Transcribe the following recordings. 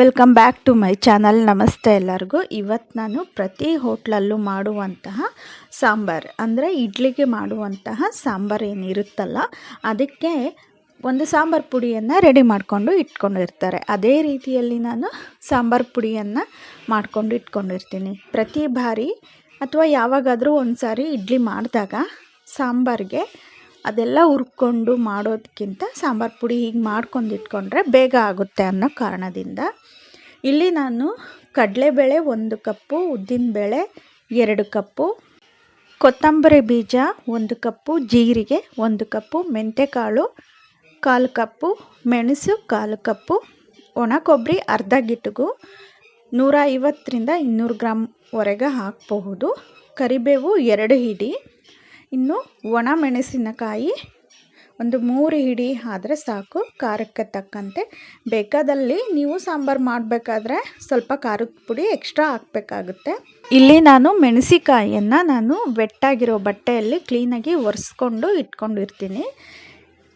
Welcome back to my channel ನಮಸ್ತೆ ಎಲ್ಲರಿಗೂ. ಇವತ್ತು ನಾನು ಪ್ರತಿ ಹೋಟ್ಲಲ್ಲೂ ಮಾಡುವಂತಹ ಸಾಂಬಾರು, ಅಂದರೆ ಇಡ್ಲಿಗೆ ಮಾಡುವಂತಹ ಸಾಂಬಾರು ಏನಿರುತ್ತಲ್ಲ, ಅದಕ್ಕೆ ಒಂದು ಸಾಂಬಾರು ಪುಡಿಯನ್ನು ರೆಡಿ ಮಾಡಿಕೊಂಡು ಇಟ್ಕೊಂಡಿರ್ತಾರೆ. ಅದೇ ರೀತಿಯಲ್ಲಿ ನಾನು ಸಾಂಬಾರು ಪುಡಿಯನ್ನು ಮಾಡಿಕೊಂಡು ಇಟ್ಕೊಂಡಿರ್ತೀನಿ. ಪ್ರತಿ ಬಾರಿ ಅಥವಾ ಯಾವಾಗಾದರೂ ಒಂದು ಸಾರಿ ಇಡ್ಲಿ ಮಾಡಿದಾಗ ಸಾಂಬಾರಿಗೆ ಅದೆಲ್ಲ ಹುರ್ಕೊಂಡು ಮಾಡೋದಕ್ಕಿಂತ ಸಾಂಬಾರು ಪುಡಿ ಹೀಗೆ ಮಾಡ್ಕೊಂಡು ಇಟ್ಕೊಂಡ್ರೆ ಬೇಗ ಆಗುತ್ತೆ ಅನ್ನೋ ಕಾರಣದಿಂದ. ಇಲ್ಲಿ ನಾನು ಕಡಲೆಬೇಳೆ ಒಂದು ಕಪ್ಪು, ಉದ್ದಿನಬೇಳೆ ಎರಡು ಕಪ್ಪು, ಕೊತ್ತಂಬರಿ ಬೀಜ ಒಂದು ಕಪ್ಪು, ಜೀರಿಗೆ ಒಂದು ಕಪ್ಪು ಮೆಂತ್ಯಕಾಳು ಕಾಲು ಕಪ್ಪು, ಮೆಣಸು ಕಾಲು ಕಪ್ಪು ಒಣ ಕೊಬ್ಬರಿ ಅರ್ಧ ಗಿಟಗು ನೂರ ಐವತ್ತರಿಂದ ಇನ್ನೂರು ಗ್ರಾಮ್ವರೆಗೆ ಹಾಕಬಹುದು. ಕರಿಬೇವು ಎರಡು ಹಿಡಿ. ಇನ್ನು ಒಣ ಮೆಣಸಿನಕಾಯಿ ಒಂದು ಮೂರು ಹಿಡಿ ಆದರೆ ಸಾಕು. ಖಾರಕ್ಕೆ ತಕ್ಕಂತೆ. ಬೇಕಾದಲ್ಲಿ ನೀವು ಸಾಂಬಾರು ಮಾಡಬೇಕಾದ್ರೆ ಸ್ವಲ್ಪ ಖಾರದ ಪುಡಿ ಎಕ್ಸ್ಟ್ರಾ ಹಾಕಬೇಕಾಗುತ್ತೆ. ಇಲ್ಲಿ ನಾನು ಮೆಣಸಿಕಾಯಿಯನ್ನು ನಾನು ವೆಟ್ಟಾಗಿರೋ ಬಟ್ಟೆಯಲ್ಲಿ ಕ್ಲೀನಾಗಿ ಒರೆಸ್ಕೊಂಡು ಇಟ್ಕೊಂಡಿರ್ತೀನಿ.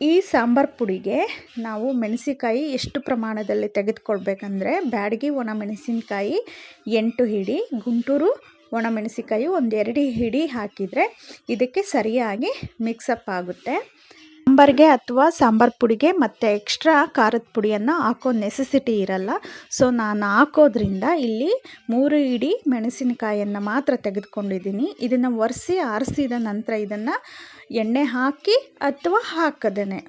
ಈ ಸಾಂಬಾರು ಪುಡಿಗೆ ನಾವು ಮೆಣಸಿಕಾಯಿ ಎಷ್ಟು ಪ್ರಮಾಣದಲ್ಲಿ ತೆಗೆದುಕೊಳ್ಬೇಕಂದ್ರೆ ಬ್ಯಾಡಗಿ ಒಣ ಮೆಣಸಿನಕಾಯಿ ಎಂಟು ಹಿಡಿ, ಗುಂಟೂರು ಒಣಮೆಣಸಿಕಾಯಿ ಒಂದೆರಡು ಹಿಡಿ ಹಾಕಿದರೆ ಇದಕ್ಕೆ ಸರಿಯಾಗಿ ಮಿಕ್ಸಪ್ ಆಗುತ್ತೆ. ಸಾಂಬಾರಿಗೆ ಅಥವಾ ಸಾಂಬಾರು ಪುಡಿಗೆ ಮತ್ತು ಎಕ್ಸ್ಟ್ರಾ ಖಾರದ ಪುಡಿಯನ್ನು ಹಾಕೋ ನೆಸೆಸಿಟಿ ಇರಲ್ಲ. ಸೊ ನಾನು ಹಾಕೋದ್ರಿಂದ ಇಲ್ಲಿ ಮೂರು ಇಡಿ ಮೆಣಸಿನಕಾಯಿಯನ್ನು ಮಾತ್ರ ತೆಗೆದುಕೊಂಡಿದ್ದೀನಿ. ಇದನ್ನು ಒರೆಸಿ ಆರಿಸಿದ ನಂತರ ಇದನ್ನು ಎಣ್ಣೆ ಹಾಕಿ ಅಥವಾ ಹಾಕದೇ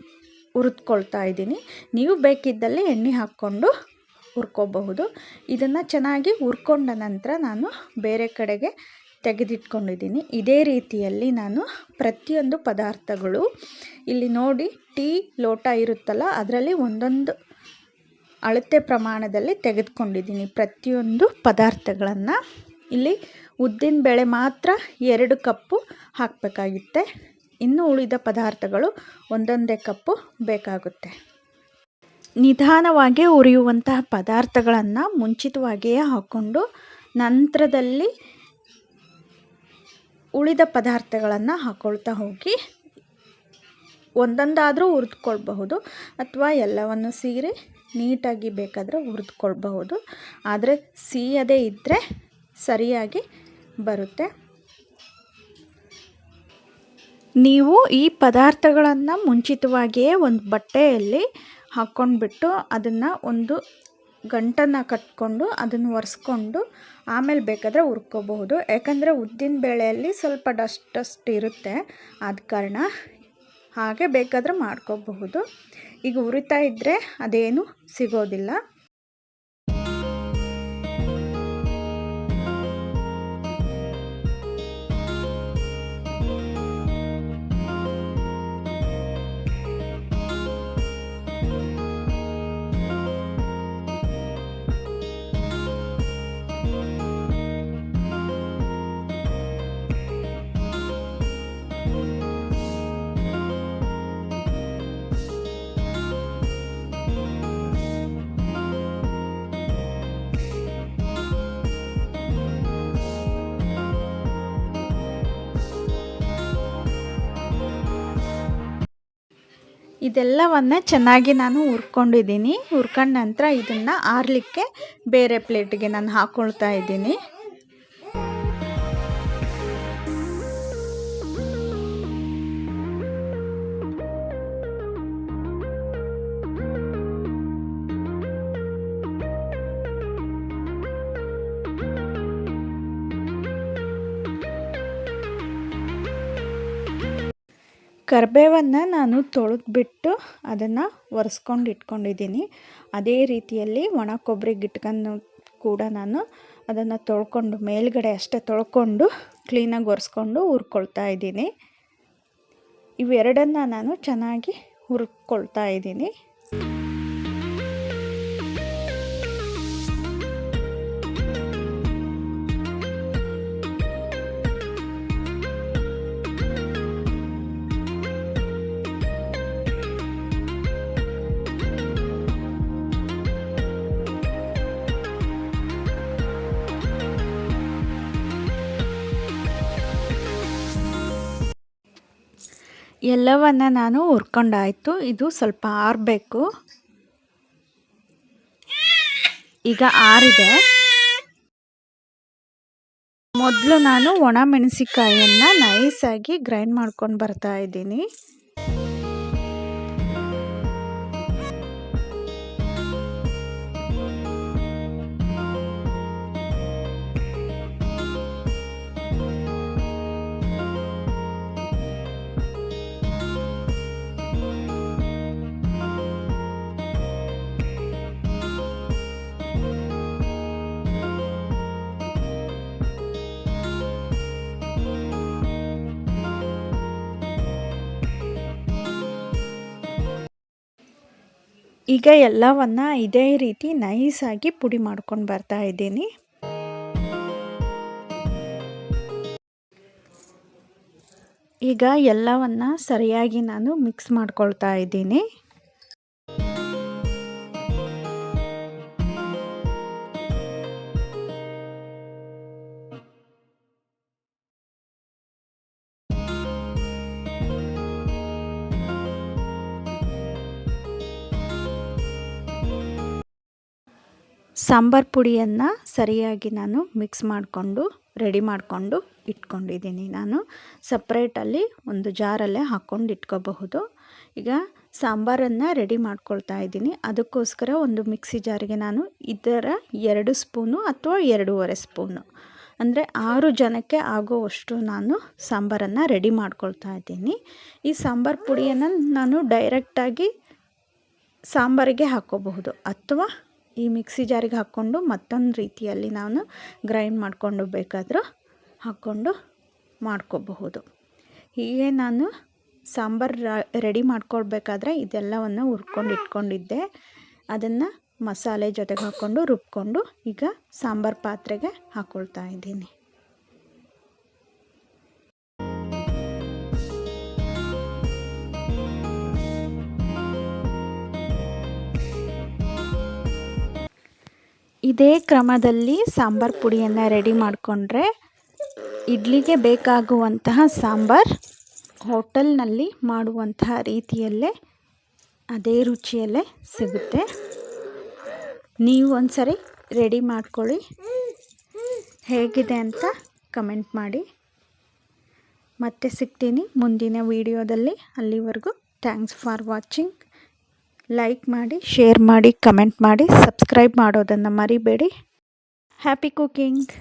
ಹುರಿದ್ಕೊಳ್ತಾ ಇದ್ದೀನಿ. ನೀವು ಬೇಕಿದ್ದಲ್ಲಿ ಎಣ್ಣೆ ಹಾಕ್ಕೊಂಡು ಹುರ್ಕೋಬಹುದು. ಇದನ್ನು ಚೆನ್ನಾಗಿ ಹುರ್ಕೊಂಡ ನಂತರ ನಾನು ಬೇರೆ ಕಡೆಗೆ ತೆಗೆದಿಟ್ಕೊಂಡಿದ್ದೀನಿ. ಇದೇ ರೀತಿಯಲ್ಲಿ ನಾನು ಪ್ರತಿಯೊಂದು ಪದಾರ್ಥಗಳು ಇಲ್ಲಿ ನೋಡಿ ಟೀ ಲೋಟ ಇರುತ್ತಲ್ಲ, ಅದರಲ್ಲಿ ಒಂದೊಂದು ಅಳತೆ ಪ್ರಮಾಣದಲ್ಲಿ ತೆಗೆದುಕೊಂಡಿದ್ದೀನಿ ಪ್ರತಿಯೊಂದು ಪದಾರ್ಥಗಳನ್ನು. ಇಲ್ಲಿ ಉದ್ದಿನ ಬೇಳೆ ಮಾತ್ರ ಎರಡು ಕಪ್ಪು ಹಾಕಬೇಕಾಗಿತ್ತೆ. ಇನ್ನು ಉಳಿದ ಪದಾರ್ಥಗಳು ಒಂದೊಂದೇ ಕಪ್ಪು ಬೇಕಾಗುತ್ತೆ. ನಿಧಾನವಾಗಿ ಉರಿಯುವಂತಹ ಪದಾರ್ಥಗಳನ್ನು ಮುಂಚಿತವಾಗಿಯೇ ಹಾಕ್ಕೊಂಡು ನಂತರದಲ್ಲಿ ಉಳಿದ ಪದಾರ್ಥಗಳನ್ನು ಹಾಕ್ಕೊಳ್ತಾ ಹೋಗಿ ಒಂದೊಂದಾದರೂ ಹುರಿದ್ಕೊಳ್ಬಹುದು ಅಥವಾ ಎಲ್ಲವನ್ನು ಸೀರೆ ನೀಟಾಗಿ ಬೇಕಾದರೆ ಹುರಿದ್ಕೊಳ್ಬಹುದು. ಆದರೆ ಸೀಯದೇ ಇದ್ದರೆ ಸರಿಯಾಗಿ ಬರುತ್ತೆ. ನೀವು ಈ ಪದಾರ್ಥಗಳನ್ನು ಮುಂಚಿತವಾಗಿಯೇ ಒಂದು ಬಟ್ಟೆಯಲ್ಲಿ ಹಾಕ್ಕೊಂಡ್ಬಿಟ್ಟು ಅದನ್ನು ಒಂದು ಗಂಟನ್ನು ಕಟ್ಕೊಂಡು ಅದನ್ನು ಒರೆಸ್ಕೊಂಡು ಆಮೇಲೆ ಬೇಕಾದರೆ ಹುರ್ಕೋಬಹುದು. ಯಾಕಂದರೆ ಉದ್ದಿನ ಬೇಳೆಯಲ್ಲಿ ಸ್ವಲ್ಪ ಡಸ್ಟ್ ಡಸ್ಟ್ ಇರುತ್ತೆ. ಆದ ಕಾರಣ ಹಾಗೆ ಬೇಕಾದರೆ ಮಾಡ್ಕೋಬಹುದು. ಈಗ ಉರಿತಾ ಇದ್ದರೆ ಅದೇನು ಸಿಗೋದಿಲ್ಲ. ಇದೆಲ್ಲವನ್ನ ಚೆನ್ನಾಗಿ ನಾನು ಹುರ್ಕೊಂಡಿದ್ದೀನಿ. ಹುರ್ಕೊಂಡ ನಂತರ ಇದನ್ನು ಆರಲಿಕ್ಕೆ ಬೇರೆ ಪ್ಲೇಟಿಗೆ ನಾನು ಹಾಕ್ಕೊಳ್ತಾ ಇದ್ದೀನಿ. ಕರಿಬೇವನ್ನು ನಾನು ತೊಳೆದ್ಬಿಟ್ಟು ಅದನ್ನು ಒರೆಸ್ಕೊಂಡು ಇಟ್ಕೊಂಡಿದ್ದೀನಿ. ಅದೇ ರೀತಿಯಲ್ಲಿ ಒಣ ಕೊಬ್ಬರಿ ಗಿಟ್ಕನ್ನು ಕೂಡ ನಾನು ಅದನ್ನು ತೊಳ್ಕೊಂಡು ಮೇಲ್ಗಡೆ ಅಷ್ಟೇ ತೊಳ್ಕೊಂಡು ಕ್ಲೀನಾಗಿ ಒರೆಸ್ಕೊಂಡು ಹುರ್ಕೊಳ್ತಾ ಇದ್ದೀನಿ. ಇವೆರಡನ್ನು ನಾನು ಚೆನ್ನಾಗಿ ಹುರ್ಕೊಳ್ತಾ ಇದ್ದೀನಿ. ಎಲ್ಲವನ್ನು ನಾನು ಹುರ್ಕೊಂಡಾಯಿತು. ಇದು ಸ್ವಲ್ಪ ಆರಬೇಕು. ಈಗ ಆರಿದೆ. ಮೊದಲು ನಾನು ಒಣ ಮೆಣಸಿಕಾಯಿಯನ್ನು ನೈಸಾಗಿ ಗ್ರೈಂಡ್ ಮಾಡ್ಕೊಂಡು ಬರ್ತಾ ಇದ್ದೀನಿ. ಈಗ ಎಲ್ಲವನ್ನು ಇದೇ ರೀತಿ ನೈಸಾಗಿ ಪುಡಿ ಮಾಡ್ಕೊಂಡು ಬರ್ತಾ ಇದ್ದೀನಿ. ಈಗ ಎಲ್ಲವನ್ನು ಸರಿಯಾಗಿ ನಾನು ಮಿಕ್ಸ್ ಮಾಡ್ಕೊಳ್ತಾ ಇದ್ದೀನಿ. ಸಾಂಬಾರು ಪುಡಿಯನ್ನು ಸರಿಯಾಗಿ ನಾನು ಮಿಕ್ಸ್ ಮಾಡಿಕೊಂಡು, ರೆಡಿ ಮಾಡಿಕೊಂಡು ಇಟ್ಕೊಂಡಿದ್ದೀನಿ ನಾನು. ಸಪ್ರೇಟಲ್ಲಿ ಒಂದು ಜಾರಲ್ಲೇ ಹಾಕ್ಕೊಂಡು ಇಟ್ಕೋಬಹುದು. ಈಗ ಸಾಂಬಾರನ್ನು ರೆಡಿ ಮಾಡ್ಕೊಳ್ತಾ ಇದ್ದೀನಿ. ಅದಕ್ಕೋಸ್ಕರ ಒಂದು ಮಿಕ್ಸಿ ಜಾರಿಗೆ ನಾನು ಇದರ ಎರಡು ಸ್ಪೂನು ಅಥವಾ ಎರಡೂವರೆ ಸ್ಪೂನು. ಅಂದರೆ ಆರು ಜನಕ್ಕೆ ಆಗೋವಷ್ಟು ನಾನು ಸಾಂಬಾರನ್ನು ರೆಡಿ ಮಾಡ್ಕೊಳ್ತಾ ಇದ್ದೀನಿ. ಈ ಸಾಂಬಾರು ಪುಡಿಯನ್ನು ನಾನು ಡೈರೆಕ್ಟಾಗಿ ಸಾಂಬಾರಿಗೆ ಹಾಕೋಬಹುದು. ಅಥವಾ ಈ ಮಿಕ್ಸಿ ಜಾರಿಗೆ ಹಾಕ್ಕೊಂಡು ಮತ್ತೊಂದು ರೀತಿಯಲ್ಲಿ ನಾನು ಗ್ರೈಂಡ್ ಮಾಡಿಕೊಂಡು ಬೇಕಾದರೂ ಹಾಕ್ಕೊಂಡು ಮಾಡ್ಕೋಬಹುದು. ಹೀಗೆ ನಾನು ಸಾಂಬಾರು ರೆಡಿ ಮಾಡ್ಕೊಳ್ಬೇಕಾದ್ರೆ ಇದೆಲ್ಲವನ್ನು ಹುರ್ಕೊಂಡು ಇಟ್ಕೊಂಡಿದ್ದೆ. ಅದನ್ನು ಮಸಾಲೆ ಜೊತೆಗೆ ಹಾಕ್ಕೊಂಡು ರುಬ್ಕೊಂಡು ಈಗ ಸಾಂಬಾರು ಪಾತ್ರೆಗೆ ಹಾಕ್ಕೊಳ್ತಾ ಇದ್ದೀನಿ. ಇದೇ ಕ್ರಮದಲ್ಲಿ ಸಾಂಬಾರು ಪುಡಿಯನ್ನು ರೆಡಿ ಮಾಡಿಕೊಂಡ್ರೆ ಇಡ್ಲಿಗೆ ಬೇಕಾಗುವಂತಹ ಸಾಂಬಾರು ಹೋಟೆಲ್ನಲ್ಲಿ ಮಾಡುವಂತಹ ರೀತಿಯಲ್ಲೇ ಅದೇ ರುಚಿಯಲ್ಲೇ ಸಿಗುತ್ತೆ. ನೀವು ಒಂದ್ಸರಿ ರೆಡಿ ಮಾಡ್ಕೊಳ್ಳಿ. ಹೇಗಿದೆ ಅಂತ ಕಮೆಂಟ್ ಮಾಡಿ. ಮತ್ತೆ ಸಿಗ್ತೀನಿ ಮುಂದಿನ ವಿಡಿಯೋದಲ್ಲಿ. ಅಲ್ಲಿವರೆಗೂ ಥ್ಯಾಂಕ್ಸ್ ಫಾರ್ ವಾಚಿಂಗ್. ಲೈಕ್ ಮಾಡಿ ಶೇರ್ ಮಾಡಿ ಕಮೆಂಟ್ ಮಾಡಿ ಸಬ್ಸ್ಕ್ರೈಬ್ ಮಾಡೋದನ್ನು ಮರಿಬೇಡಿ. Happy cooking